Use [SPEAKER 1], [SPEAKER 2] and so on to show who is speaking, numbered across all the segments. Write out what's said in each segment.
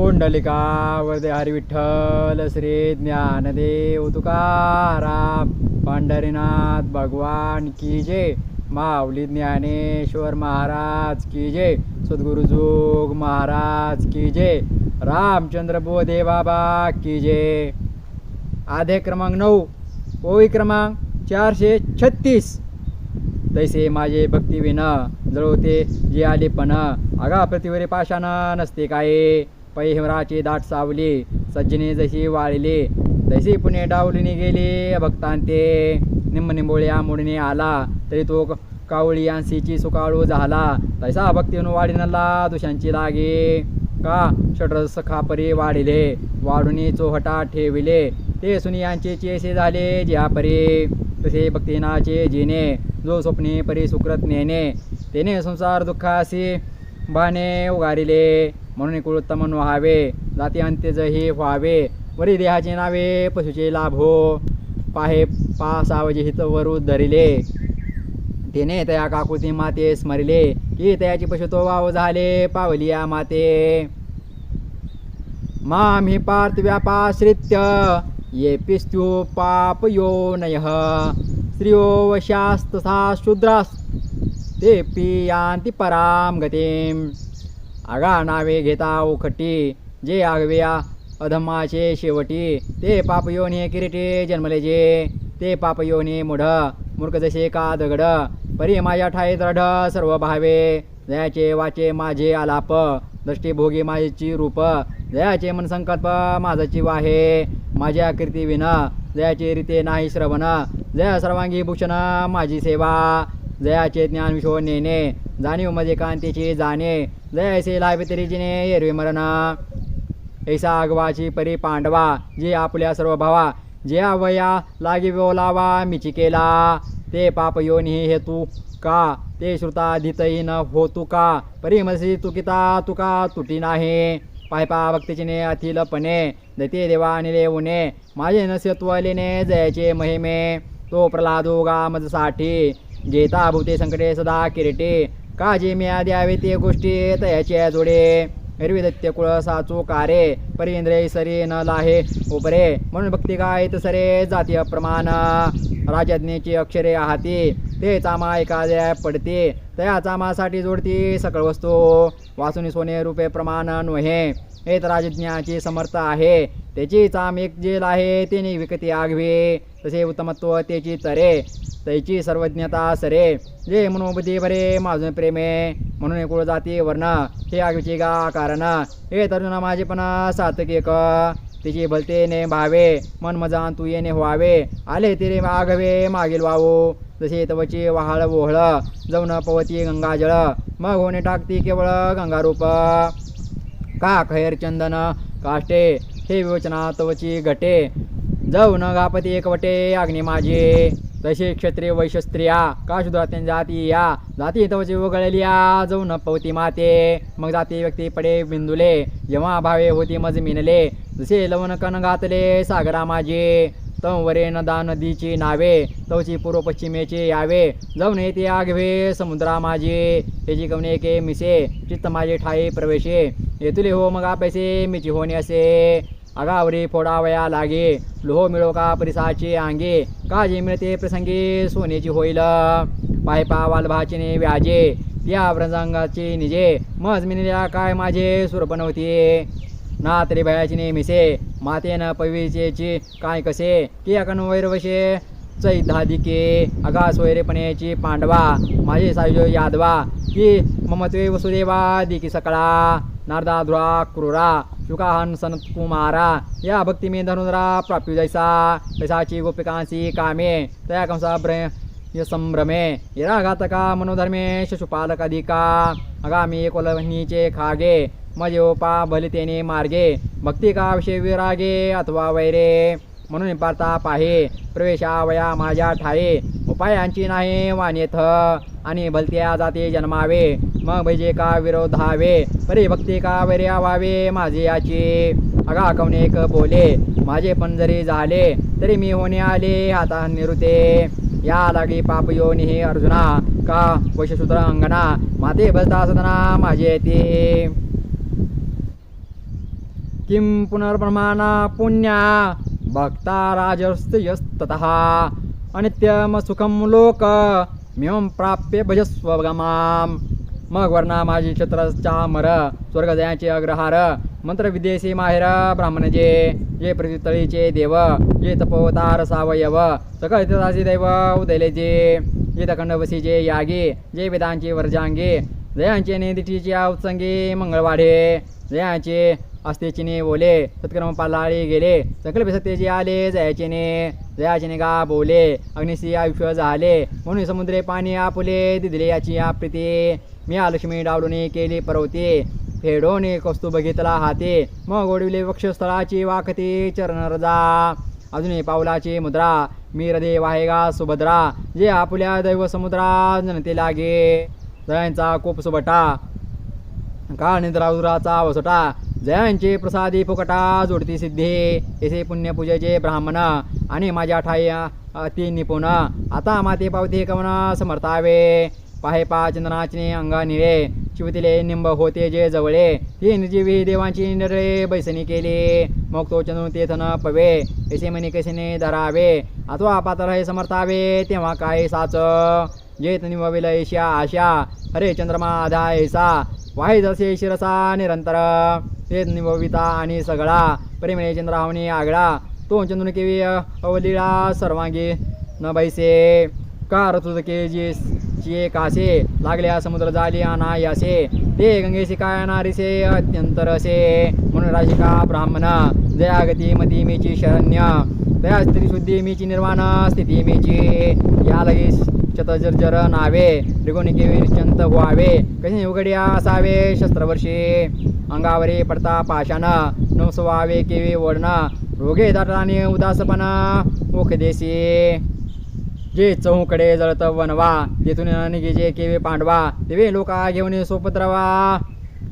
[SPEAKER 1] पुंडलिका वरदे हरी विठ्ठल श्री ज्ञानदेव तुकाराम पंढरीनाथ भगवान की जय. माऊली ज्ञानेश्वर महाराज की जय. सद्गुरुजोग महाराज की जय. रामचंद्र बोधे बाबा की जय. आधे क्रमांक नऊ. ओवी क्रमांक चारशे छत्तीस. तैसे माझे भक्तिविन जळवते जे आले पण. आगा प्रतिवरे पाषाण नसते काय. पैहराची दाट सावली सज्जने जशी वाळली तशी पुणे डावलीने गेली भक्तांते निंबनिंबोळ्या मुडणे आला तरी तो कावळीयांसीची सुकाळू झाला. तैसा भक्तीन वाढीनला दुशांची लागे. का षड्र सखा वाढिले वाढुनी चोहटा ठेविले. ते सुनियांचे चेसे झाले जियापरी तसे भक्तिनाचे जिने जो स्वप्ने परी सुकृत नेने. तेने संसार दुःखासी बाणे उगारिले. म्हणून कुळोत्तम व्हावे जाती अंत्यजही व्हावे. वरी देहाचे नावे पशुचे लाभो हो. पाहे पासावजे हित वरू धरिले. तिने तया काकुती माते स्मरिले. की तयाची पशु तो वाव झाले पावलिया माते. माम हि पार्थ व्यापाश्रित्य ये पिस्तु पापयोनय स्त्रियो वशास्तथा शूद्रास ते पियांती पराम गतीम. आगा नावे घेता उखटी जे आगव्या अधमाचे शेवटी ते पाप पापयोनी किरीटी जन्मले जे ते पाप योनी मुढ मूर्ख जसे का दगड परी माझ्या ठाई दृढ सर्व भावे जयाचे वाचे माझे आलाप दृष्टीभोगी माझी रूप जयाचे मन संकल्प माझाची वाहे माझ्या कीर्ती विन जयाचे रीते नाही श्रवण जया सर्वांगी भूषण माझी सेवा जयाचे ज्ञान विश्व नेणे जाणीवमध्ये कांतीची जाणे जयाचे लाभ तरी जिने एरवी मरण. ऐसा अगवाची परी पांडवा जे आपल्या सर्व भावा. जे आवया लागी बोलावा मिची केला. ते पाप योनी हेतू का? ते श्रुताधितही न होतू का? परी मसी तुकिता तुका तुटी नाही. पायपा भक्तीचिने अथिलपणे दैते देवा निले उणे माझे नसत्वलेने जयाचे महिमे. तो प्रल्हादो मजसाठी घेता भूते संकटे सदा किरटे. काजी म्या द्यावे ते गोष्टी तयाच्या जोडे हिरवी दैत्य कुळ साचू कारे. परिंद्रे सरी न लाहे उपरे म्हणून भक्ती गायत सरे जाती अप्रमाण. राजज्ञेची अक्षरे आहाती. ते चामा एखाद्या पडते. तया चामासाठी जोडती सकळ वस्तू. वासुनी सोने रूपे प्रमाण नव्हे तर राजज्ञाची समर्थ आहे. त्याची चाम एक जेल आहे तिने विकती आगवे तसे उत्तमत्व त्याची तरे त्याची सर्वज्ञता सरे. जे मनोबुद्धी बरे माझून प्रेमे. म्हणून कुळ जाती वर्ण हे आगवीची गा कारण. हे तरुण माझेपणा सातक एक. तिची भलते ने भावे मन मजान तू येणे व्हावे. आले तिरे मागवे मागील वावो. जसे तवची वहाळ ओहळ जाऊन पवती गंगाजळ मग होणे टाकती केवळ गंगारूप. का खैर चंदन काष्टे हे विवचना तवची घटे जाऊन गापती एकवटे अग्नि माझे. तसे क्षत्रिय वैश्य स्त्रिया का शुद्रात्या जाती या? जाती तवची उगळेल या जाऊ न पवती माते. मग जाती व्यक्ती पडे बिंदुले जेव्हा भावे होती मज मिनले. जसे लवण कन घातले सागरा माझे. तंवरे नदा नदीची नावे तवची पूर्व पश्चिमेचे यावे. जाऊन येते आगवे समुद्रा माझे. त्याची कवने के मिसे चित्त माझे ठाई प्रवेशे. येतुले हो मग पैसे मिची होणे असे. आगावरी फोडावया लागे. लोह मिळो का परिसाचे आंगे? काजी मिळते प्रसंगी सोनेची होईल? पायपा वालभाचीने व्याजे. त्या व्रजांगाचे निजे. मज मिनिल्या काय माझे सुर बनवते? ना तरी भयाची नेमिसे मातेनं पविचेची काय कसे? की अकन वैरवशे. चैधादिके अगा सोयरेपणेची पांडवा. माझे सायजो यादवा. की ममत्वे वसुदेवा दिकी सकळा. नारदा ध्रुवा क्रूरा. शुकाहन सनत कुमारा या भक्ती मे धनुरा प्राप्यू जैसा तैसाची गोपिकांसी कामे तया कंसा ब्र य संभ्रमे यरा घातका मनोधर्मे शिशुपालकाधिका आगामी कोलवणीचे खागे मजोपा भलितेने मार्गे भक्तिका विषय विरागे अथवा वैरे। म्हणून पारता पाहे प्रवेशावया माझ्या ठाये उपायांची नाही वाणेथ. आणि भलत्या जाती जन्मावे. मग भजे का विरोधावे? परी भक्ती का वैर्या व्हावे माझे याची? अगा कवनेक बोले? माझे पण जरी झाले तरी मी होणे आले आता निरुते. या लागी पाप योनी अर्जुना. का वशसूत्र अंगना माते भजता सदना माझे ते किं पुनर्प्रमाणा पुण्या? भक्ता राजस्तयस्ततः अनित्यम सुखम लोक मिमं प्राप्य भजस्वगमाम। मग वर्णा माझी चामर मर स्वर्ग जयाचे अग्रहार माहेर ब्राह्मण जे जे प्रतितळीचे देव जे तपोवतार सावयव। सकळ इतिहासी दैव उदयले जे जे यागे जे वेदांचे वर्जांगे। जयांचे नेदिटीचे औत्संगे मंगळवाढे। जयांचे असतेचिने बोले सत्कर्म पालाळी गेले सकल सत्तेचे आले जयाचेने जयाचेने गा बोले अग्निशी विश्व झाले म्हणून समुद्रे पाणी आपुले दिले याची प्रीती मी लक्ष्मी डावडूने केली परवती फेडोने कस्तू बघितला हाते मग ओढविले वक्षस्थळाची वाकती चरण रजा अजूनही पावलाची मुद्रा मी हृदय वाहेगा सुभद्रा जे आपुल्या दैव समुद्रा जनते लागे. जयांचा कोप सुबटा काळ निद्राउराचा वसटा जयांचे प्रसादी फुकटा जोडती सिद्धी. येथे पुण्यपूजेचे ब्राह्मण आणि माझ्या ठाई अति निपुण. आता माते पावते कवन समर्थावे पाहे पा चंदनाचे अंगा निळे शिवतिले निंब होते जे जवळे. ती निर्जीवी देवांची निरळे बैसणी केली. मग तो चंद्र तेथन पवे. येसे मनी कशीने धरावे. अथवा पात्र हे समर्थावे तेव्हा काय साच? जेत निवविल ऐशा आशा. हरे चंद्रमा आधा ऐसा वाही जसे शिरसा निरंतर. तेच निभविता आणि सगळा प्रेमळे चंद्रावणी आगळा. तो चंद्रून केवी अवलीळा सर्वांगी. न बैसे कार तुझके जी चे कासे? लागल्या समुद्र झाली अनायासे ते गंगेशी काय नारीसे अत्यंत रसे म्हणून राशिका ब्राह्मण. जयागती मती मीची शरण्य. दया स्त्री शुद्धी मीची निर्वाण. स्थिती मीची या लगेच शतजर्जर नावे त्रिगुणी केवी निश्चंत व्हावे कशी उघड्या असावे शस्त्रवर्षी अंगावरी पडता पाषाण नवसवावे केवी वडण रोगे दाटराने उदासपणा मुखदेशी जे चहूकडे जळत वनवा तेथून निघेजे केवे पांडवा तेवे लोका घेऊन सोपत्रवा.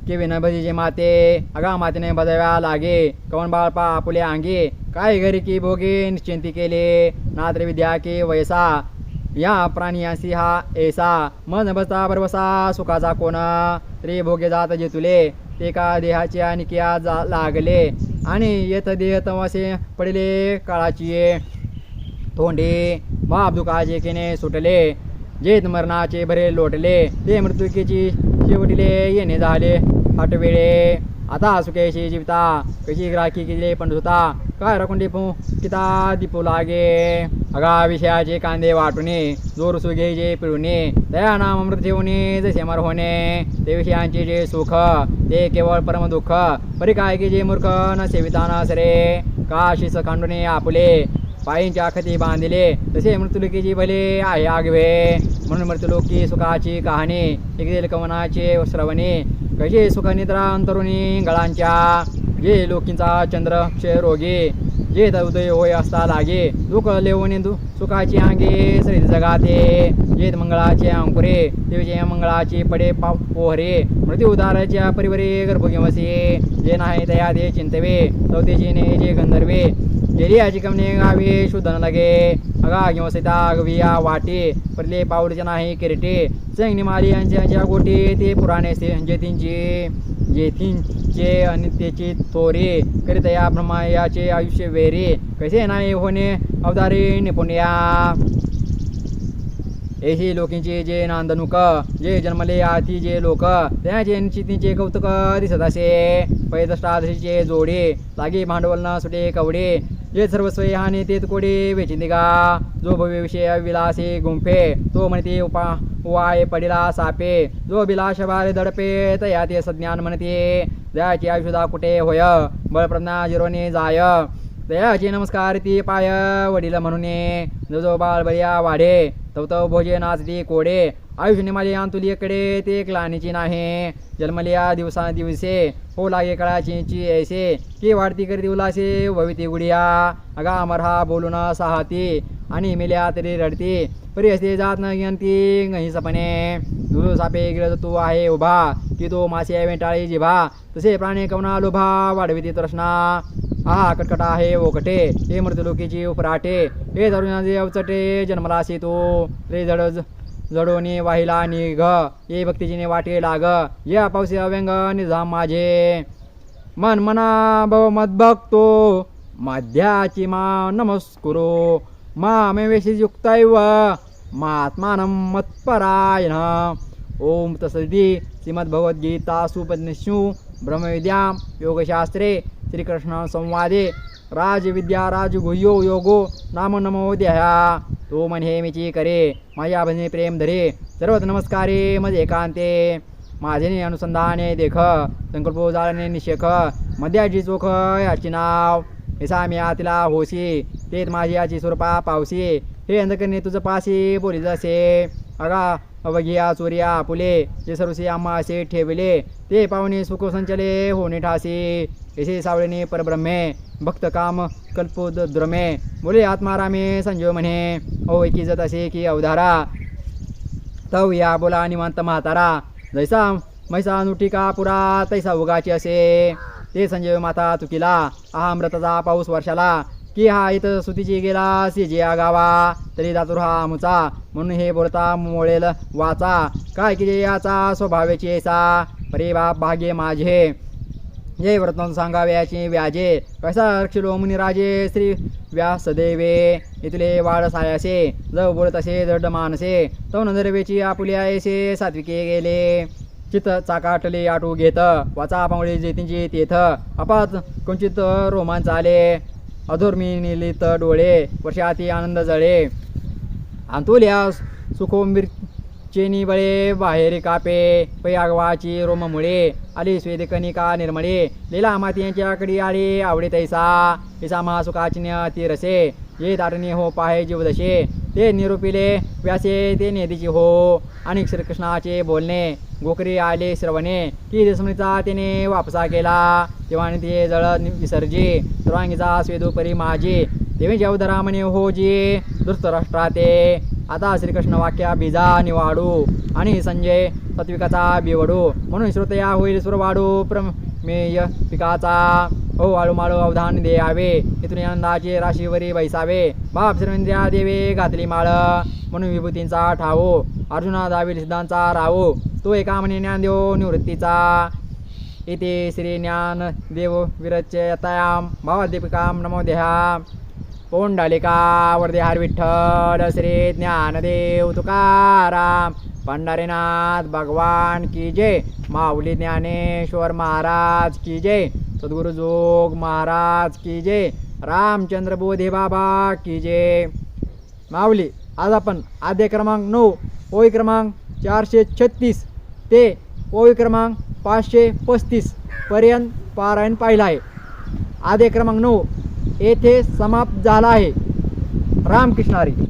[SPEAKER 1] केवे न भजीजे माते अगा मातेने बजाव्या लागे कवन बाळपा आपुले अंगे काय घरी की भोगे निश्चिंती केले. नात्र विद्या के वयसा या प्राणियासी हा ऐसा मन बसता बरबसा सुखाचा कोणा. रे भोगे जात जे तुले ते का देहाचे आणि किया जा लागले? आणि येत देह तमासे पडले काळाची तोंडे बाप दुखाचे केने सुटले. जेत मरणाचे भरे लोटले. ते मृत्युकीची शेवटिले येणे झाले. हटवेळे आता सुखेशी जीविता कशी ग्राखी किले पण सुता काय रकुंडी पू किता दिपू लागे. अगा विषयाचे कांदे वाटुने जोर सुगे जे पिळुने दया नाम अमृत ठेवणे जसे मर होणे. ते विषयांचे जे सुख ते केवळ परम दुःख परी काय की जे मूर्ख न सेविता नसरे सरे. काशीस खांडुने आपले पायींच्या खती बांधिले तसे मृत्युलोकीची भले आहे आगवे. म्हणून मृत्युलोकी सुखाची कहाणी एक कवनाचे श्रवणे कशी सुख निद्रा अंतरुणी गळांच्या? जे लोकींचा चंद्र क्षय रोगी. जे उदय होय असता लागे. दुख लेवणी दु सुखाची अंगे श्री जगाते. जेत मंगळाचे अंकुरे देवचे मंगळाचे पडे पा पोहरे. मृत्यू उदाराच्या परिवारे गर्भोगिमसे जे नाही दया दे चिंतवे. चौथीची ने जे गंधर्वे. गेली कमने गावे शुद्ध न लगे. बघा किंवा सीता अगविया वाटे परले पाऊलचे नाही किरटे. चंगणी माली यांच्या गोटे ते पुराणे जेतींची जेथींचे आणि त्याचे थोरे करीत या ब्रह्मा याचे आयुष्य वेरे. कसे नाही होणे अवतारे निपुण्या. एही लोकींचे जे नांदनुक जे जन्मले आधी जे लोक त्याचे निश्चितीचे कौतुक दिसत असे. पैदष्टादशीचे जोडे लागे भांडवल न सुटे कवडे. जे सर्वस्व हाने तेत कोडे वेचिंदिगा जो भव्य विषय विलासे गुंफे तो म्हणते उपा वाय पडिला सापे. जो बिलाश बारे दडपे तया ते सज्ञान म्हणते. दयाची आयुषदा कुठे होय? बळप्रज्ञा जिरोने जाय. दयाची नमस्कार ती पाय वडील म्हणून. जो जो बाळ बळिया वाढे. तव तव भोजे नाचली कोडे. आयुष्य निमाली अंतुलीकडे ते क्लानीची नाही. जन्मलिया दिवसा दिवसे हो लागे कळाची ऐसे की वाढती करी उलासे भविती गुडिया. अगा मरहा बोलून साहती आणि मिल्या तरी रडती. परी असते जात न गही सपने. दुरू सापे गिरज तू आहे उभा की तो मासे वेंटाळी जिभा. तसे प्राणी कवना लोभा वाढविती तृष्णा. हा कटकट आहे ओकटे हे मृत्युलोकीची उपराटे. हे तरुणाचे अवचटे जन्मलासी तो. रे जडज जडोनी वाहिला निघ ये भक्तीजीने वाटे लाग या पावसी अव्यंग निजाम माझे. मन मना भव मत मद्भक्तो मध्याची मा नमस्कुरो. मामेवेशियुक्तैव महात्मानं मत्परायण ओम तसदी श्रीमद्भगवद्गीतासु ब्रह्मविद्यां योगशास्त्रे श्रीकृष्ण संवादे राजविद्या राजगुह्यो योगो नाम नमोद्यहा तो मन हेमीची करे माझ्या भजने प्रेम धरे सर्वच नमस्कारे मज एकांते माझे अनुसंधाने देख संकल्प जाळणे निशेख मध्याची चोख याची नाव. ऐसा मी आतिला होशी तेच माझी याची स्वरूपा पावशी. हे अंधकरणे तुझं पाशी बोली जसे. अगा अवघिया सूर्या फुले जे सर्वशी आम्हा असे ठेवले ते पाहुणे सुख संचले होणे ठासी. ऐसे सावळेने परब्रह्मे भक्त काम कल्पुद द्रमे बोले आत्मारामे संजो म्हणे ओ एकी जत असे की अवधारा. तव या बोला निवांत म्हातारा. जैसा मैसा नुटिका पुरा तैसा उगाची असे. ते संजय माता चुकीला हा मृतचा पाऊस वर्षाला. की हा इथं सुतीची गेला सिजे गावा. तरी दातुर हा मुचा म्हणून हे बोलता मोळेल वाचा काय की याचा स्वभावाची ऐसा परे बाप भागे माझे. जय व्रतन सांगाव्याचे व्याजे. कसा रक्षिलो मुनिराजे श्री व्यासदेवे? इथले वाड सायासे जव बोलत असे जड मानसे. तो नंदरवेची आपुली आयसे सात्विके गेले. चित चाकाटले आटू घेत. वाचा पांगळे जेतींची तेथ. अपात कुंचित रोमांच आले. अधुर्मी निलित डोळे वर्षाती आनंद जळे. अंतुल्या सुखोंबीर चेनी बळे बाहेर कापे पै आगवाची रोममुळे आली स्वेद कनिका निर्मळे लिला माती यांच्याकडे आली आवडे तैसा तिचा महासुखाचिन्य ती रसे ये दारणी हो पाहे जीवदशे ते निरुपिले व्यासे ते नेदीची हो आणि श्रीकृष्णाचे बोलणे गोकरी आले श्रवणे की देशमुनीचा तिने वापसा केला तेव्हा ते जळ विसर्जे सर्वांगीचा स्वेदोपरी माझे देवी जवधरा म्हणे हो जी धृतराष्ट्राते आता श्रीकृष्ण वाक्या बीजा निवाडू आणि संजय सत्विकाचा बिवडू म्हणून श्रोतया होईल सुरवाडू प्रमेय पिकाचा हो वाळू माळू अवधान द्यावे इथून आनंदाचे राशीवरी बैसावे बाप श्रीविंद्या देवे घातली माळ म्हणून विभूतींचा ठावो अर्जुना दावी सिद्धांचा रावो तो एका म्हणे ज्ञान देव निवृत्तीचा. इथे श्री ज्ञान देव विरचयतायाम भावादीपिकाम नमो देहा पोंडालिका विठ्ठल श्री ज्ञानदेव तुकाराम पंढरीनाथ भगवान की जय माऊली ज्ञानेश्वर महाराज की जय सद्गुरु जोग महाराज की जय रामचंद्र बोधे बाबा की जय. माऊली आज आपण आद्य क्रमांक नऊ ओळी क्रमांक चारशे छत्तीस ते ओळी क्रमांक पाचशे पस्तीस पर्यंत पारायण पाहिलं आहे. आद्य क्रमांक नऊ येथे समाप्त झाला आहे. रामकृष्णारी